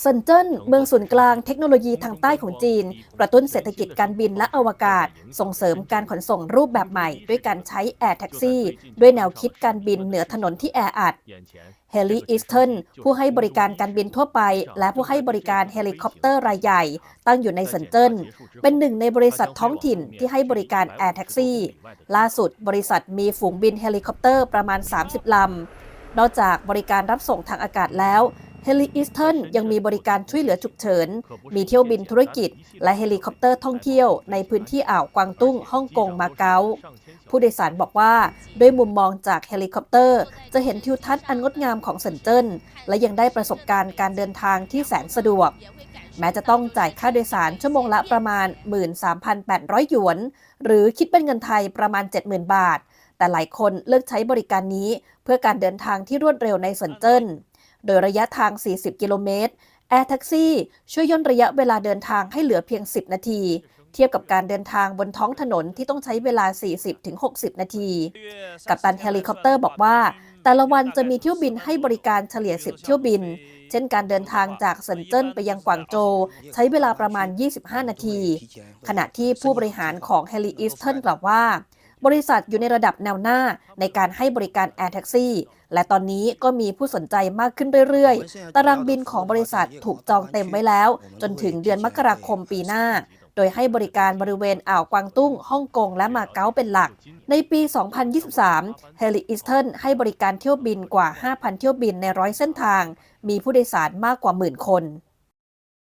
เซินเจิ้นเมืองศูนย์กลางเทคโนโลยีทางใต้ของจีน กระตุ้นเศรษฐกิจการบินและอวกาศ ส่งเสริมการขนส่งรูปแบบใหม่ ด้วยการใช้แอร์แท็กซี่ ด้วยแนวคิดการบินเหนือถนนที่แออัดเฮลิอีสเทิร์นผู้ให้บริการการบินทั่วไป และผู้ให้บริการเฮลิคอปเตอร์รายใหญ่ ตั้งอยู่ในเซินเจิ้น เป็นหนึ่งในบริษัทท้องถิ่นที่ให้บริการแอร์แท็กซี่ล่าสุดบริษัทมีฝูงบินเฮลิคอปเตอร์ประมาณ 30ลำนอกจากบริการรับส่งทางอากาศแล้ว เฮลิอีสเทิร์นยังมีบริการช่วยเหลือฉุกเฉิน มีเที่ยวบินธุรกิจ และเฮลิคอปเตอร์ท่องเที่ยวในพื้นที่อ่าวกวางตุ้งฮ่องกงมาเก๊า ผู้โดยสารบอกว่า ด้วยมุมมองจากเฮลิคอปเตอร์ จะเห็นทิวทัศน์อันงดงามของเซินเจิ้น และยังได้ประสบการณ์การเดินทางที่แสนสะดวก แม้จะต้องจ่ายค่าโดยสารชั่วโมงละประมาณ 13,800 หยวน หรือคิดเป็นเงินไทยประมาณ 70,000 บาท แต่หลายคนเลือกใช้บริการนี้ เพื่อการเดินทางที่รวดเร็วในเซินเจิ้น โดยระยะทาง 40 กิโลเมตรแอร์แท็กซี่ช่วยย่นระยะเวลาเดินทางให้เหลือเพียง 10 นาที เทียบกับการเดินทางบนท้องถนนที่ต้องใช้เวลา 40-60 นาที กัปตันเฮลิคอปเตอร์บอกว่า แต่ละวันจะมีเที่ยวบินให้บริการเฉลี่ย 10 เที่ยวบิน เช่นการเดินทางจากเซินเจิ้นไปยังกวางโจวใช้เวลาประมาณ 25 นาที ขณะที่ผู้บริหารของเฮลิอีสเทิร์นกล่าวว่า บริษัทอยู่ในระดับแนวหน้าในการให้บริการแอร์แท็กซี่และตอนนี้ก็มีผู้สนใจมากขึ้นเรื่อยๆ ตารางบินของบริษัทถูกจองเต็มไว้แล้ว จนถึงเดือนมกราคมปีหน้า โดยให้บริการบริเวณอ่าวกวางตุ้งฮ่องกงและมาเก๊าเป็นหลัก ในปี 2023เฮลิอีสเทิร์นให้บริการเที่ยวบินกว่า 5,000 เที่ยวบินในร้อยเส้นทาง มีผู้โดยสารมากกว่าหมื่นคน